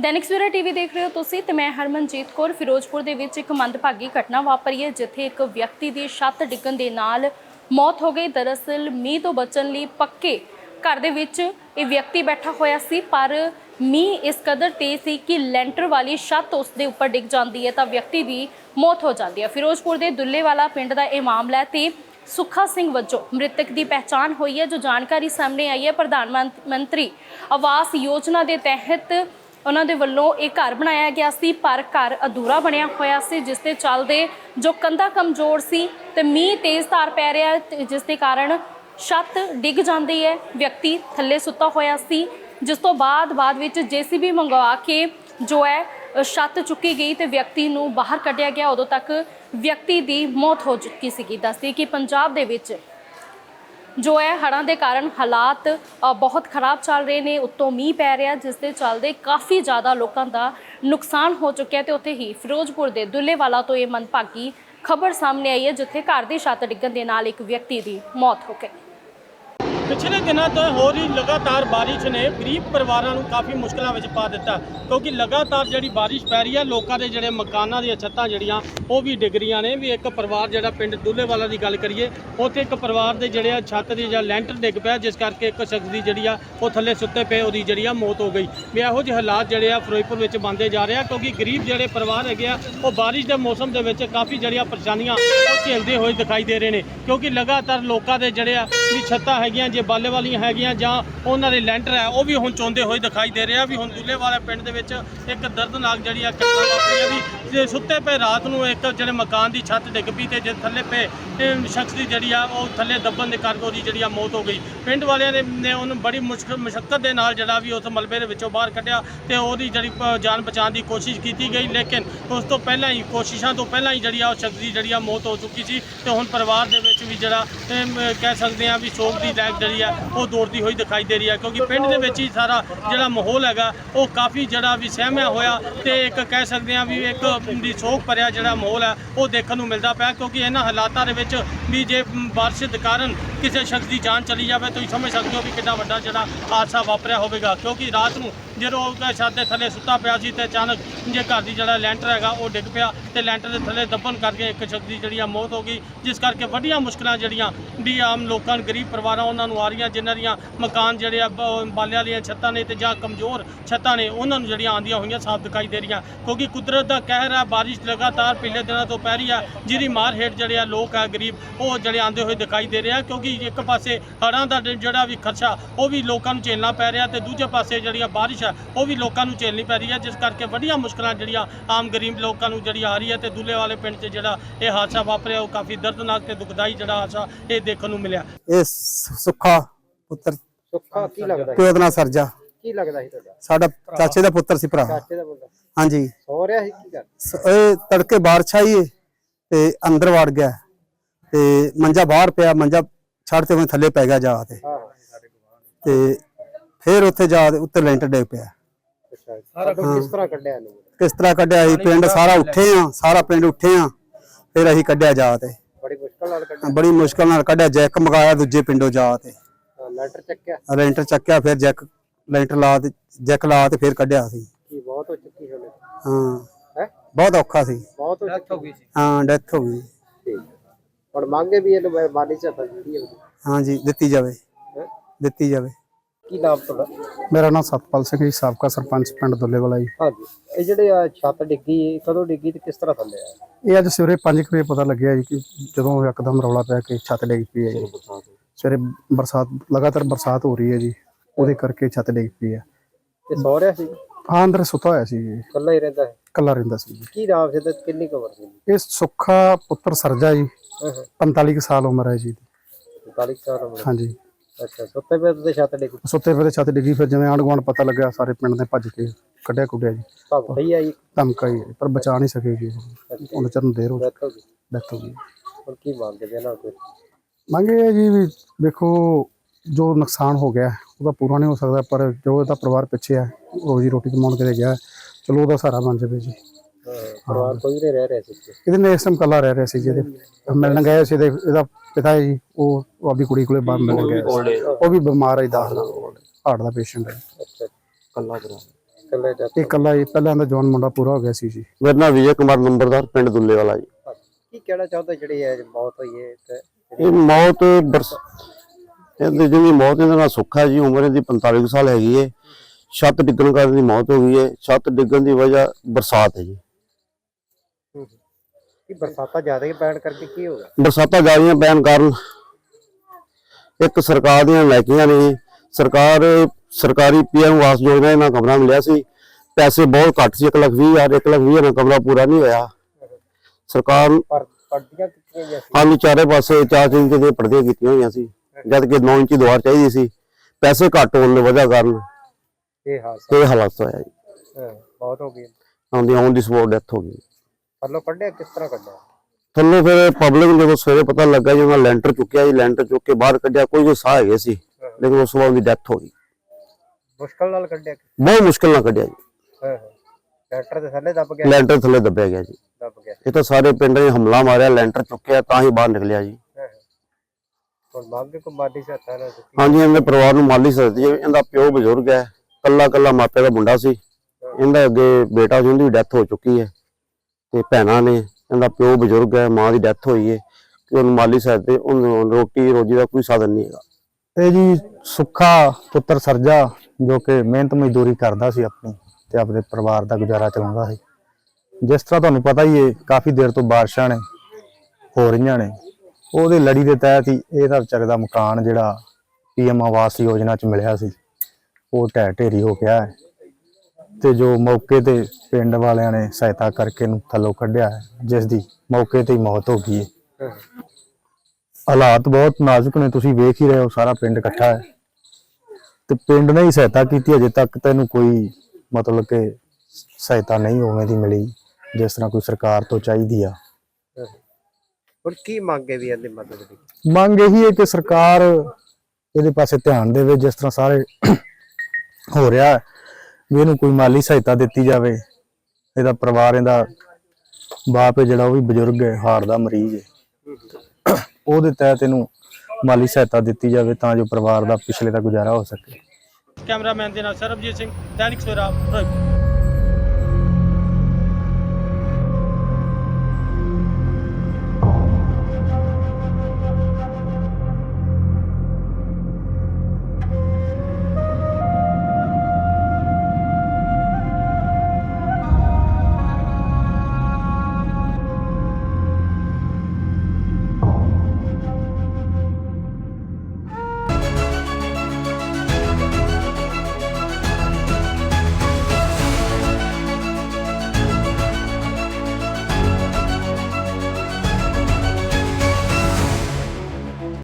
Dainik Savera TV ਦੇਖ ਰਹੇ ਹੋ ਤੁਸੀਂ ਤੇ ਮੈਂ ਹਰਮਨਜੀਤ ਕੌਰ। ਫਿਰੋਜ਼ਪੁਰ ਦੇ ਵਿੱਚ ਇੱਕ ਮੰਦਭਾਗੀ ਘਟਨਾ ਵਾਪਰੀ ਹੈ, ਜਿੱਥੇ ਇੱਕ ਵਿਅਕਤੀ ਦੀ ਛੱਤ ਡਿੱਗਣ ਦੇ ਨਾਲ ਮੌਤ ਹੋ ਗਈ। ਦਰਅਸਲ ਮੀਂਹ ਤੋਂ ਬਚਣ ਲਈ ਪੱਕੇ ਘਰ ਦੇ ਵਿੱਚ ਇਹ ਵਿਅਕਤੀ ਬੈਠਾ ਹੋਇਆ ਸੀ, ਪਰ ਮੀਂਹ ਇਸ ਕਦਰ ਤੇਜ਼ ਸੀ ਕਿ ਲੈਂਟਰ ਵਾਲੀ ਛੱਤ ਉਸ ਦੇ ਉੱਪਰ ਡਿੱਗ ਜਾਂਦੀ ਹੈ ਤਾਂ ਵਿਅਕਤੀ ਦੀ ਮੌਤ ਹੋ ਜਾਂਦੀ ਹੈ। ਫਿਰੋਜ਼ਪੁਰ ਦੇ ਦੁੱਲੇਵਾਲਾ ਪਿੰਡ ਦਾ ਇਹ ਮਾਮਲਾ ਹੈ ਤੇ ਸੁੱਖਾ ਸਿੰਘ ਵਜੋਂ ਮ੍ਰਿਤਕ ਦੀ ਪਹਿਚਾਣ ਹੋਈ ਹੈ, ਜੋ ਜਾਣਕਾਰੀ ਸਾਹਮਣੇ ਆਈ ਹੈ। ਪ੍ਰਧਾਨ ਮੰਤ- ਮੰਤਰੀ ਆਵਾਸ ਯੋਜਨਾ ਦੇ ਤਹਿਤ ਉਹਨਾਂ ਦੇ ਵੱਲੋਂ ਇਹ ਘਰ ਬਣਾਇਆ ਗਿਆ ਸੀ, ਪਰ ਘਰ ਅਧੂਰਾ ਬਣਿਆ ਹੋਇਆ ਸੀ, ਜਿਸ ਦੇ ਚੱਲਦੇ ਜੋ ਕੰਧਾਂ ਕਮਜ਼ੋਰ ਸੀ ਤੇ ਮੀਂਹ ਤੇਜ਼ ਧਾਰ ਪੈ ਰਿਹਾ ਹੈ ਜਿਸ ਦੇ ਕਾਰਨ ਛੱਤ ਡਿੱਗ ਜਾਂਦੀ ਹੈ, ਵਿਅਕਤੀ ਥੱਲੇ ਸੁੱਤਾ ਹੋਇਆ ਸੀ, ਜਿਸ ਤੋਂ ਬਾਅਦ ਬਾਅਦ ਵਿੱਚ ਜੀਸੀਬੀ ਮੰਗਵਾ ਕੇ ਜੋ ਹੈ ਛੱਤ ਚੁੱਕੀ ਗਈ ਤੇ ਵਿਅਕਤੀ ਨੂੰ ਬਾਹਰ ਕੱਢਿਆ ਗਿਆ, ਉਦੋਂ ਤੱਕ ਵਿਅਕਤੀ ਦੀ ਮੌਤ ਹੋ ਚੁੱਕੀ ਸੀਗੀ। ਦੱਸਦੀ ਕਿ ਪੰਜਾਬ ਦੇ ਵਿੱਚ ਜੋ ਹੈ ਹੜ੍ਹਾਂ ਦੇ ਕਾਰਨ ਹਾਲਾਤ ਬਹੁਤ ਖਰਾਬ ਚੱਲ ਰਹੇ ਨੇ, ਉੱਤੋਂ ਮੀਂਹ ਪੈ ਰਿਹਾ, ਜਿਸ ਦੇ ਚੱਲਦੇ ਕਾਫੀ ਜ਼ਿਆਦਾ ਲੋਕਾਂ ਦਾ ਨੁਕਸਾਨ ਹੋ ਚੁੱਕਿਆ ਤੇ ਉੱਥੇ ਹੀ ਫਿਰੋਜ਼ਪੁਰ ਦੇ ਦੁੱਲੇਵਾਲਾ ਤੋਂ ਇਹ ਮੰਦਭਾਗੀ ਖਬਰ ਸਾਹਮਣੇ ਆਈ ਹੈ, ਜਿੱਥੇ ਘਰ ਦੀ ਛੱਤ ਡਿੱਗਣ ਦੇ ਨਾਲ ਇੱਕ ਵਿਅਕਤੀ ਦੀ ਮੌਤ ਹੋ ਗਈ। ਪਿਛਲੇ ਦਿਨਾਂ ਤੋਂ ਹੋ ਰਹੀ ਲਗਾਤਾਰ ਬਾਰਿਸ਼ ਨੇ ਗਰੀਬ ਪਰਿਵਾਰਾਂ ਨੂੰ ਕਾਫੀ ਮੁਸ਼ਕਲਾਂ ਵਿੱਚ ਪਾ ਦਿੱਤਾ, ਕਿਉਂਕਿ ਲਗਾਤਾਰ ਜਿਹੜੀ ਬਾਰਿਸ਼ ਪੈ ਰਹੀ ਹੈ ਲੋਕਾਂ ਦੇ ਜਿਹੜੇ ਮਕਾਨਾਂ ਦੀਆਂ ਛੱਤਾਂ ਜਿਹੜੀਆਂ, ਉਹ ਵੀ ਡਿੱਗ ਰਹੀਆਂ ਨੇ। ਵੀ ਇੱਕ ਪਰਿਵਾਰ ਜਿਹੜਾ ਪਿੰਡ ਦੁੱਲੇਵਾਲਾ ਦੀ ਗੱਲ ਕਰੀਏ, ਉੱਥੇ ਇੱਕ ਪਰਿਵਾਰ ਦੇ ਜਿਹੜੇ ਆ ਛੱਤ ਦੀ ਜਾਂ ਲੈਂਟਰ ਡਿੱਗ ਪਿਆ, ਜਿਸ ਕਰਕੇ ਇੱਕ ਸ਼ਖਸ ਦੀ ਜਿਹੜੀ ਆ, ਉਹ ਥੱਲੇ ਸੁੱਤੇ ਪਏ, ਉਹਦੀ ਜਿਹੜੀ ਆ ਮੌਤ ਹੋ ਗਈ। ਵੀ ਇਹੋ ਜਿਹੇ ਹਾਲਾਤ ਜਿਹੜੇ ਆ ਫਿਰੋਜ਼ਪੁਰ ਵਿੱਚ ਬਣਦੇ ਜਾ ਰਹੇ ਆ, ਕਿਉਂਕਿ ਗਰੀਬ ਜਿਹੜੇ ਪਰਿਵਾਰ ਹੈਗੇ ਆ, ਉਹ ਬਾਰਿਸ਼ ਦੇ ਮੌਸਮ ਦੇ ਵਿੱਚ ਕਾਫੀ ਜਿਹੜੀਆਂ ਪਰੇਸ਼ਾਨੀਆਂ ਉਹ ਝੇਲਦੇ ਹੋਏ ਦਿਖਾਈ ਦੇ ਰਹੇ ਨੇ, ਕਿਉਂਕਿ ਲਗਾਤਾਰ ਲੋਕਾਂ ਦੇ ਜਿਹੜੇ ਆ ਵੀ ਛੱਤਾਂ ਹੈਗੀਆਂ ਜੇ ਬਾਲੇ ਵਾਲੀਆਂ ਹੈਗੀਆਂ ਜਾਂ ਉਹਨਾਂ ਦੇ ਲੈਂਟਰ ਹੈ, ਉਹ ਵੀ ਹੁਣ ਚੋਂਦੇ ਹੋਏ ਦਿਖਾਈ ਦੇ ਰਿਹਾ ਵੀ ਹੁਣ ਦੁੱਲੇ ਵਾਲੇ ਪਿੰਡ ਦੇ ਵਿੱਚ ਇੱਕ ਦਰਦਨਾਕ ਜਿਹੜੀ ਆ ਘਟਨਾ ਵਾਪਰੀ ਆ ਵੀ ਜੇ ਸੁੱਤੇ ਪਏ ਰਾਤ ਨੂੰ ਇੱਕ ਜਿਹੜੇ ਮਕਾਨ ਦੀ ਛੱਤ ਡਿੱਗ ਪਈ ਤੇ ਜੇ ਥੱਲੇ ਪਏ ਸ਼ਖਸ ਦੀ ਜਿਹੜੀ ਆ ਉਹ ਥੱਲੇ ਦੱਬਣ ਦੇ ਕਰਕੇ ਉਹਦੀ ਜਿਹੜੀ ਆ ਮੌਤ ਹੋ ਗਈ। ਪਿੰਡ ਵਾਲਿਆਂ ਨੇ ਨੇ ਉਹਨੂੰ ਬੜੀ ਮੁਸ਼ਕਲ ਮੁਸ਼ੱਕਤ ਦੇ ਨਾਲ ਜਿਹੜਾ ਵੀ ਉਸ ਮਲਬੇ ਦੇ ਵਿੱਚੋਂ ਬਾਹਰ ਕੱਢਿਆ ਤੇ ਉਹਦੀ ਜਿਹੜੀ ਜਾਨ ਬਚਾਉਣ ਦੀ ਕੋਸ਼ਿਸ਼ ਕੀਤੀ ਗਈ, ਲੇਕਿਨ ਉਸ ਤੋਂ ਪਹਿਲਾਂ ਹੀ, ਕੋਸ਼ਿਸ਼ਾਂ ਤੋਂ ਪਹਿਲਾਂ ਹੀ ਜਿਹੜੀ ਆ ਉਹ ਸ਼ਖਸ ਦੀ ਜਿਹੜੀ ਆ ਮੌਤ ਹੋ ਚੁੱਕੀ ਸੀ ਤੇ ਹੁਣ ਪਰਿਵਾਰ ਦੇ ਵਿੱਚ ਵੀ ਜਿਹੜਾ ਕਹਿ ਸਕਦੇ ਆ ਵੀ ਸੋਗ ਦੀ ਲੈਗ ਜਿਹੜੀ ਆ, ਉਹ ਦੌੜਦੀ ਹੋਈ ਦਿਖਾਈ ਦੇ ਰਹੀ ਹੈ ਕਿਉਂਕਿ ਪਿੰਡ ਦੇ ਵਿੱਚ ਹੀ ਸਾਰਾ ਜਿਹੜਾ ਮਾਹੌਲ ਹੈਗਾ, ਉਹ ਕਾਫੀ ਜਿਹੜਾ ਵੀ ਸਹਿਮਿਆ ਹੋਇਆ ਤੇ ਇੱਕ ਕਹਿ ਸਕਦੇ ਆ ਵੀ ਇੱਕ ਵੀ ਸੋਖ ਭਰਿਆ ਜਿਹੜਾ ਮਾਹੌਲ ਹੈ, ਉਹ ਦੇਖਣ ਨੂੰ ਮਿਲਦਾ ਪਿਆ, ਕਿਉਂਕਿ ਇਹਨਾਂ ਹਾਲਾਤਾਂ ਦੇ ਵਿੱਚ ਵੀ ਜੇ ਬਾਰਿਸ਼ ਦੇ ਕਾਰਨ ਕਿਸੇ ਸ਼ਖਸ ਦੀ ਜਾਨ ਚਲੀ ਜਾਵੇ, ਤੁਸੀਂ ਸਮਝ ਸਕਦੇ ਹੋ ਵੀ ਕਿੰਨਾ ਵੱਡਾ ਜਿਹੜਾ ਹਾਦਸਾ ਵਾਪਰਿਆ ਹੋਵੇਗਾ। ਕਿਉਂਕਿ ਰਾਤ ਨੂੰ ਜਦੋਂ ਉਹ ਛੱਤ ਦੇ ਥੱਲੇ ਸੁੱਤਾ ਪਿਆ ਸੀ ਤੇ ਅਚਾਨਕ ਜੇ ਘਰ ਦੀ ਜਿਹੜਾ ਲੈਂਟਰ ਹੈਗਾ, ਉਹ ਡਿੱਗ ਪਿਆ ਤੇ ਲੈਂਟਰ ਦੇ ਥੱਲੇ ਦੱਬਣ ਕਰਕੇ ਇੱਕ ਸ਼ਖਸ ਦੀ ਜਿਹੜੀ ਆ ਮੌਤ ਹੋ ਗਈ, ਜਿਸ ਕਰਕੇ ਵੱਡੀਆਂ ਮੁਸ਼ਕਲਾਂ ਜਿਹੜੀਆਂ ਵੀ ਆਮ ਲੋਕਾਂ ਨੂੰ, ਗਰੀਬ ਪਰਿਵਾਰਾਂ ਉਹਨਾਂ ਨੂੰ ਆ ਰਹੀਆਂ, ਜਿਨ੍ਹਾਂ ਦੀਆਂ ਮਕਾਨ ਜਿਹੜੇ ਆ ਬਾਲਿਆਂ ਦੀਆਂ ਛੱਤਾਂ ਨੇ ਤੇ ਜਾਂ ਕਮਜ਼ੋਰ ਛੱਤਾਂ ਨੇ, ਉਹਨਾਂ ਨੂੰ ਜਿਹੜੀਆਂ ਆਂਦੀਆਂ ਹੋਈਆਂ ਸਾਫ਼ ਦਿਖਾਈ ਦੇ ਰਹੀਆਂ। ਕਿਉਂਕਿ ਕੁਦਰਤ ਦਾ ਕਹਿਰ ਹੈ ਬਾਰਿਸ਼ ਲਗਾਤਾਰ ਪਿਛਲੇ ਦਿਨਾਂ ਤੋਂ ਪੈ ਰਹੀ ਆ, ਜਿਹਦੀ ਮਾਰ ਹੇਠ ਜਿਹੜੇ ਆ ਲੋਕ ਆ, ਗਰੀਬ, ਉਹ ਜਿਹੜੇ ਆਂਦੇ ਹੋਏ ਦਿਖਾਈ ਦੇ ਰਿਹਾ ਕਿਉਂਕਿ ਇੱਕ ਪਾਸੇ ਹੜ੍ਹਾਂ ਦਾ ਜਿਹੜਾ ਵੀ ਖਰਚਾ ਉਹ ਵੀ ਲੋਕਾਂ ਨੂੰ ਝੇਲਣਾ ਪੈ ਰਿਹਾ ਤੇ ਦੂਜੇ ਪਾਸੇ ਜਿਹੜੀਆਂ ਬਾਰਿਸ਼ ਆ ਉਹ ਵੀ ਲੋਕਾਂ ਨੂੰ ਝੇਲਣੀ ਪੈ ਰਹੀ ਹੈ ਜਿਸ ਕਰਕੇ ਵੱਡੀਆਂ ਮੁਸ਼ਕਲਾਂ ਜਿਹੜੀਆਂ ਆਮ ਗਰੀਬ ਲੋਕਾਂ ਨੂੰ ਜਿਹੜੀ ਆ ਰਹੀ ਹੈ ਤੇ ਦੁੱਲੇ ਵਾਲੇ ਪਿੰਡ 'ਚ ਜਿਹੜਾ ਇਹ ਹਾਦਸਾ ਵਾਪਰਿਆ ਉਹ ਕਾਫੀ ਦਰਦਨਾਕ ਤੇ ਦੁਖਦਾਈ ਜਿਹੜਾ ਹਾਦਸਾ ਇਹ ਦੇਖਣ ਨੂੰ ਮਿਲਿਆ। ਇਹ ਸੁੱਖਾ ਪੁੱਤਰ ਸੁੱਖਾ ਕੀ ਲੱਗਦਾ ਪਿਓ ਦਾ ਸਰਜਾ। ਕੀ ਲੱਗਦਾ ਸੀ ਤੁਹਾਡਾ? ਸਾਡਾ ਚਾਚੇ ਦਾ ਪੁੱਤਰ ਸੀ ਭਰਾ। ਚਾਚੇ ਦਾ ਮੁੰਡਾ ਹਾਂਜੀ। ਸੋ ਰਿਹਾ ਸੀ ਕੀ ਕਰ ਇਹ ਤੜਕੇ ਬਾਰਿਸ਼ ਆਈ ਏ ਤੇ ਅੰਦਰ ਵੜ ਗਿਆ। ਤੇ ਮੰਜਾ ਬਾਹਰ ਪਿਆ ਮੰਜਾ ਛੱਡ ਤੇ ਉਹ ਥੱਲੇ ਪੈ ਗਿਆ ਜਾ ਤੇ ਤੇ ਫਿਰ ਉੱਥੇ ਜਾ ਤੇ ਉੱਤੇ ਲੈਂਟਰ ਡਿੱਗ ਪਿਆ। ਅੱਛਾ ਸਾਰਾ ਕਿਸ ਤਰ੍ਹਾਂ ਕੱਢਿਆ ਇਹਨੂੰ? ਕਿਸ ਤਰ੍ਹਾਂ ਕੱਢਿਆ ਅਸੀਂ ਪਿੰਡ ਸਾਰਾ ਉੱਠੇ ਆ ਸਾਰਾ ਪਿੰਡ ਉੱਠੇ ਆ ਫਿਰ ਅਸੀਂ ਕੱਢਿਆ ਜਾ ਤੇ ਬੜੀ ਮੁਸ਼ਕਲ ਨਾਲ ਕੱਢਿਆ। ਬੜੀ ਮੁਸ਼ਕਲ ਨਾਲ ਕੱਢਿਆ ਜੈਕ ਮਗਾਇਆ ਦੂਜੇ ਪਿੰਡੋਂ ਜਾ ਤੇ ਲੈਂਟਰ ਚੱਕਿਆ। ਲੈਂਟਰ ਚੱਕਿਆ ਫਿਰ ਜੈਕ ਲੈਂਟਰ ਲਾ ਤੇ ਜੈਕ ਲਾ ਤੇ ਫਿਰ ਕੱਢਿਆ ਸੀ ਕੀ ਬਹੁਤ ਹੋ ਚੁੱਕੀ ਹੋਣੀ ਹਾਂ। ਹੈ? ਬਹੁਤ ਔਖਾ ਸੀ। ਬਹੁਤ ਹੋ ਸੀ। ਹਾਂ ਡੈਥ ਹੋ ਗਈ। ਠੀਕ। ਹੁਣ ਮੰਗੇ ਵੀ ਇਹਨੂੰ ਬਾਣੀ ਚ ਫਸਦੀ ਹੈ ਹਾਂਜੀ ਦਿੱਤੀ ਜਾਵੇ? ਦਿੱਤੀ ਜਾਵੇ। ਕੀ ਨਾਮ ਤੁਹਾਡਾ? ਮੇਰਾ ਨਾਮ ਸਤਪਾਲ ਸਿੰਘ ਜੀ ਸਾਬਕਾ ਸਰਪੰਚ ਪਿੰਡ ਦੁੱਲੇਵਾਲਾ ਜੀ। ਹਾਂਜੀ। ਇਹ ਜਿਹੜੇ ਆ ਛੱਤ ਡਿੱਗੀ ਇਹ ਕਦੋਂ ਡਿੱਗੀ ਤੇ ਕਿਸ ਤਰ੍ਹਾਂ ਥੱਲੇ ਆਇਆ ਇਹ ਅੱਜ ਸਵੇਰੇ 5 ਵਜੇ ਪਤਾ ਲੱਗਿਆ ਜੀ ਕਿ ਜਦੋਂ ਇੱਕਦਮ ਰੌਲਾ ਪਿਆ ਕਿ ਛੱਤ ਡਿੱਗ ਪਈ ਹੈ ਜੀ। ਸਵੇਰੇ ਬਰਸਾਤ ਲਗਾਤਾਰ ਬਰਸਾਤ ਹੋ ਰਹੀ ਹੈ ਜੀ ਉਹਦੇ ਕਰਕੇ ਛੱਤ ਡਿੱਗ ਪਈ ਹੈ। ਤੇ ਸੋ ਰਿਹਾ ਸੀ? ਹਾਂ ਅੰਦਰ ਸੁੱਤਾ ਹੋਇਆ ਸੀ ਜੀ। ਇਕੱਲਾ ਹੀ ਰਹਿੰਦਾ ਹੈ? ਇਕੱਲਾ ਰਹਿੰਦਾ ਸੀ ਜੀ। ਕੀ ਨਾਮ ਸੀ ਤੇ ਕਿੰਨੀ ਕੁ ਉਮਰ ਸੀ? ਇਹ ਸੁੱਖਾ ਪੁੱਤਰ ਸਰਜਾ ਜੀ। 45 ਕੁ ਸਾਲ ਉਮਰ ਹੈ ਜੀ ਇਹਦੀ। 40 ਸਾਲ ਉਮਰ ਹਾਂਜੀ। ਅੱਛਾ ਸੁੱਤੇ ਪਏ ਤੇ ਛੱਤ ਡਿੱਗ? ਸੁੱਤੇ ਤੇ ਛੱਤ ਡਿੱਗੀ ਫਿਰ ਜਿਵੇਂ ਆਂਢ ਗੁਆਂਢ ਪਤਾ ਲੱਗਿਆ ਸਾਰੇ ਪਿੰਡ ਦੇ ਭੱਜ ਕੇ ਕੱਢਿਆ ਕੁੱਢਿਆ ਜੀ। ਭਾਵ ਸਹੀ ਆਈ ਧਮਕਾ ਹੀ ਪਰ ਬਚਾ ਨਹੀਂ ਸਕੇ ਜੀ। ਉਹਨਾਂ ਚਿਰ ਨੂੰ ਦੇਰ ਹੋ ਡੈਥ ਹੋ ਗਈ? ਡੈਥ ਹੋ ਗਈ। ਹੁਣ ਕੀ ਮੰਗਦੇ ਜੇ ਨਾ ਕੋਈ? ਮੰਗੇ ਹੈ ਜੀ ਵੀ ਵੇਖੋ ਜੋ ਨੁਕਸਾਨ ਹੋ ਗਿਆ ਉਹਦਾ ਪੂਰਾ ਨਹੀਂ ਹੋ ਸਕਦਾ ਪਰ ਜੋ ਇਹਦਾ ਪਰਿਵਾਰ ਪਿੱਛੇ ਹੈ ਰੋਜੀ ਰੋਟੀ ਕਮਾਉਣ ਕੇ ਗਿਆ ਚਲੋ ਉਹਦਾ ਸਹਾਰਾ ਬਣ ਜਾਵੇ ਜੀ। ਪਰਿਵਾਰ ਕੋਈ ਨਹੀਂ ਰਹਿ ਰਿਹਾ ਸੀ ਇੱਥੇ। ਇਹਦੇ ਨਾਲ ਇਸ ਟਾਈਮ ਕੱਲਾ ਰਹਿ ਰਿਹਾ ਸੀ ਜਿਹਦੇ ਮਿਲਣ ਗਏ ਸੀ ਇਹਦੇ ਇਹਦਾ ਪਿਤਾ ਹੈ ਜੀ ਉਹ ਉਹ ਆਪਦੀ ਕੁੜੀ ਕੋਲੇ ਬਾਹਰ ਮਿਲਣ ਗਿਆ ਸੀ। ਉਹ ਵੀ ਬਿਮਾਰ ਹੈ ਦਾਖਲ ਹਾਰਟ ਦਾ ਪੇਸ਼ੈਂਟ ਹੈ। ਅੱਛਾ। ਕੱਲਾ ਕਰਾ ਕੱਲੇ ਇਹ ਇਕੱਲਾ ਇਹ ਪਹਿਲਾਂ ਦਾ ਜਵਾਨ ਮੁੰਡਾ ਪੂਰਾ ਹੋ ਗਿਆ ਸੀ ਜੀ। ਮੇਰਾ ਨਾਮ ਵਿਜੇ ਕੁਮਾਰ ਨੰਬਰਦਾਰ ਪਿੰਡ ਦੁੱਲੇ ਵਾਲਾ ਜੀ ਕੀ ਕਹਿਣਾ ਚਾਹੁੰਦੇ ਜਿਹੜੀ ਇਹ ਮੌਤ ਹੋਈ ਹੈ ਤੇ ਇਹ ਮੌਤ ਬਰਸ ਇਹਦੀ ਜਿਹੜੀ ਮੌਤ ਇਹਦਾ ਨਾਲ ਸੁੱਖਾ ਜੀ ਉਮਰ ਇਹਦੀ 45 ਕੁ ਸਾਲ ਹੈਗੀ ਏ ਛੱਤ ਡਿੱਗਣ ਕਾਰਨ ਦੀ ਮੌਤ ਹੋ ਗਈ ਏ ਛੱਤ ਡਿੱਗਣ ਦੀ ਵਜ੍ਹਾ ਬਰਸਾਤ ਹੈ ਜੀ। ਕੀ ਬਰਸਾਤਾਂ ਜ਼ਿਆਦਾ ਹੀ ਪੈਣ ਕਰਕੇ ਕੀ ਹੋਗਾ ਬਰਸਾਤਾਂ ਜ਼ਿਆਦੀਆਂ ਪੈਣ ਕਾਰਨ ਇੱਕ ਸਰਕਾਰ ਦੀਆਂ ਲੈਕੀਆਂ ਨੇ ਸਰਕਾਰ ਸਰਕਾਰੀ ਪੀਐਮ ਆਵਾਸ ਯੋਜਨਾ ਇਹਨਾਂ ਕਮਰਾ ਮਿਲਿਆ ਸੀ। ਪੈਸੇ ਬਹੁਤ ਘੱਟ ਸੀ 1 ਲੱਖ ਵੀਹ ਹਜ਼ਾਰ 1 ਲੱਖ ਵੀਹ ਹਜ਼ਾਰ ਨਾਲ ਕਮਰਾ ਪੂਰਾ ਨਹੀਂ ਹੋਇਆ। ਸਰਕਾਰ ਪਰ ਪਰਦੀਆਂ ਕਿੱਥੋਂ ਗਈਆਂ ਸੀ। ਸਾਨੂੰ ਚਾਰੇ ਪਾਸੇ ਚਾਰ ਇੰਚ ਦੇ ਪਰਦੇ ਕੀਤੀਆਂ ਹੋਈਆਂ ਸੀ ਜਦ ਕਿ 9 ਇੰਚ ਦੀਵਾਰ ਚਾਹੀਦੀ ਸੀ। ਪੈਸੇ ਘੱਟ ਹੋਣ ਦੀ ਵਜ੍ਹਾ ਕਾਰਨ ਇਹ ਹਾਲਾਤ ਹੋਇਆ ਜੀ। ਮੌਤ ਹੋ ਗਈ ਆਉਂਦੀ ਦੀ ਸਪੋਰਟ ਡੈਥ ਹੋ ਗਈ। ਪਰਲੋ ਕੱਢਿਆ ਕਿਸ ਤਰ੍ਹਾਂ ਕੱਢਿਆ? ਥੱਲੋਂ ਫਿਰ ਪਬਲਿਕ ਨੂੰ ਜਦੋਂ ਸਵੇਰੇ ਪਤਾ ਲੱਗਾ ਜੀ ਉਹਨਾਂ ਲੈਂਟਰ ਚੁੱਕਿਆ ਜੀ ਲੈਂਟਰ ਚੁੱਕ ਕੇ ਬਾਹਰ ਕੱਢਿਆ ਕੋਈ ਕੋਈ ਸਾਹ ਹੈਗੇ ਸੀ ਲੇਕਿਨ ਉਸ ਬਾਅਦ ਉਹਦੀ ਡੈਥ ਹੋ ਗਈ। ਮੁਸ਼ਕਲ ਨਾਲ ਕੱਢਿਆ ਬਹੁਤ ਮੁਸ਼ਕਿਲ ਨਾਲ ਕੱਢਿਆ ਜੀ। ਹਾਂ ਹਾਂ। ਲੈਂਟਰ ਦੇ ਥੱਲੇ ਦੱਬ ਗਿਆ? ਲੈਂਟਰ ਥੱਲੇ ਦੱਬਿਆ ਗਿਆ ਜੀ। ਦੱਬ ਗਿਆ। ਇਹ ਤਾਂ ਸਾਰੇ ਪਿੰਡ ਨੇ ਹਮਲਾ ਮਾਰਿਆ ਲੈਂਟਰ ਚੁੱਕਿਆ ਤਾਂ ਹੀ ਬਾਹਰ ਨਿਕਲਿਆ ਜੀ। ਹਾਂ, ਹਾਂ। ਹੁਣ ਮੰਗ ਕੋ ਮਾਡੀ ਸਹਾਇਤਾ ਨਾਲ ਦਿੱਤੀ। ਹਾਂਜੀ ਇਹਦੇ ਪਰਿਵਾਰ ਨੂੰ ਮਾਲੀ ਸਹਾਇਤਾ ਜੀ ਇਹਦਾ ਪਿਓ ਬਜ਼ੁਰਗ ਹੈ ਕੱਲਾ ਕੱਲਾ ਮਾਪੇ ਦਾ ਮੁੰਡਾ ਸੀ। ਇਹਦਾ ਅੱਗੇ ਬੇਟਾ ਸੀ ਉਹਦੀ ਡੈਥ ਹੋ ਚੁੱਕੀ ਹੈ। ਤੇ ਭੈਣਾਂ ਨੇ ਇਹਦਾ ਪਿਓ ਬਜ਼ੁਰਗ ਹੈ, ਮਾਂ ਦੀ ਡੈਥ ਹੋਈ ਹੈ ਕਿ ਉਹਨੂੰ ਮਾਲੀ ਸਹਾਇਤਾ ਉਹਨੂੰ ਰੋਟੀ ਰੋਜੀ ਦਾ ਕੋਈ ਸਾਧਨ ਨਹੀਂ ਹੈਗਾ। ਇਹ ਜੀ ਸੁੱਖਾ ਪੁੱਤਰ ਸਰਜਾ, ਜੋ ਕਿ ਮਿਹਨਤ ਮਜ਼ਦੂਰੀ ਕਰਦਾ ਸੀ ਆਪਣੀ, ਤੇ ਆਪਣੇ ਪਰਿਵਾਰ ਦਾ ਗੁਜ਼ਾਰਾ ਚਲਾਉਂਦਾ ਸੀ। ਜਿਸ ਤਰ੍ਹਾਂ ਤੁਹਾਨੂੰ ਪਤਾ ਹੀ ਹੈ ਕਾਫੀ ਦੇਰ ਤੋਂ ਬਾਰਿਸ਼ਾਂ ਨੇ, ਹੋ ਰਹੀਆਂ ਨੇ। ਉਹਦੇ ਲੜੀ ਦੇ ਤਹਿਤ ਹੀ ਇਹਦਾ ਵਿਚਾਰੇ ਦਾ ਮਕਾਨ ਜਿਹੜਾ ਪੀਐਮ ਆਵਾਸ ਯੋਜਨਾ ਚ ਮਿਲਿਆ ਸੀ, ਉਹ ਢਹਿ ਢੇਰੀ ਹੋ ਗਿਆ ਹੈ। ਤੇ ਜੋ ਮੌਕੇ ਤੇ ਪਿੰਡ ਵਾਲਿਆਂ ਨੇ ਸਹਾਇਤਾ ਕਰਕੇ ਨੂੰ ਥੱਲੋਂ ਕੱਢਿਆ ਹੈ ਜਿਸ ਦੀ ਮੌਕੇ ਤੇ ਹੀ ਮੌਤ ਹੋ ਗਈ ਹੈ। ਹਾਲਾਤ ਬਹੁਤ ਨਾਜ਼ੁਕ ਨੇ ਤੁਸੀਂ ਵੇਖ ਹੀ ਰਹੇ ਹੋ ਸਾਰਾ ਪਿੰਡ ਇਕੱਠਾ ਹੈ। ਤੇ ਪਿੰਡ ਨੇ ਹੀ ਸਹਾਇਤਾ ਕੀਤੀ ਅਜੇ ਤੱਕ ਤੈਨੂੰ ਕੋਈ ਮਤਲਬ ਕਿ ਸਹਾਇਤਾ ਨਹੀਂ ਉਵੇਂ ਦੀ ਮਿਲੀ ਜਿਸ ਤਰ੍ਹਾਂ ਕੋਈ ਸਰਕਾਰ ਤੋਂ ਚਾਹੀਦੀ ਆ। ਹੁਣ ਕੀ ਮੰਗੇ ਵੀ ਇਹਦੀ ਮਦਦ ਦੀ? ਮੰਗ ਇਹੀ ਹੈ ਕਿ ਸਰਕਾਰ ਇਹਦੇ ਪਾਸੇ ਧਿਆਨ ਦੇਵੇ ਜਿਸ ਤਰ੍ਹਾਂ ਸਾਰੇ ਹੋ ਰਿਹਾ ਹੈ, ਵੀ ਇਹਨੂੰ ਕੋਈ ਮਾਲੀ ਸਹਾਇਤਾ ਦਿੱਤੀ ਜਾਵੇ। ਇਹਦਾ ਪਰਿਵਾਰ, ਇਹਦਾ ਬਾਪ ਹੈ ਜਿਹੜਾ, ਉਹ ਵੀ ਬਜ਼ੁਰਗ ਹੈ, ਹਾਰ ਦਾ ਮਰੀਜ਼ ਹੈ। ਉਹਦੇ ਤਹਿਤ ਇਹਨੂੰ ਮਾਲੀ ਸਹਾਇਤਾ ਦਿੱਤੀ ਜਾਵੇ ਤਾਂ ਜੋ ਪਰਿਵਾਰ ਦਾ ਪਿਛਲੇ ਦਾ ਗੁਜ਼ਾਰਾ ਹੋ ਸਕੇ। ਕੈਮਰਾਮੈਨ ਦੇ ਨਾਲ ਸਰਬਜੀਤ ਸਿੰਘ, ਦੈਨਿਕ ਸਵੇਰਾ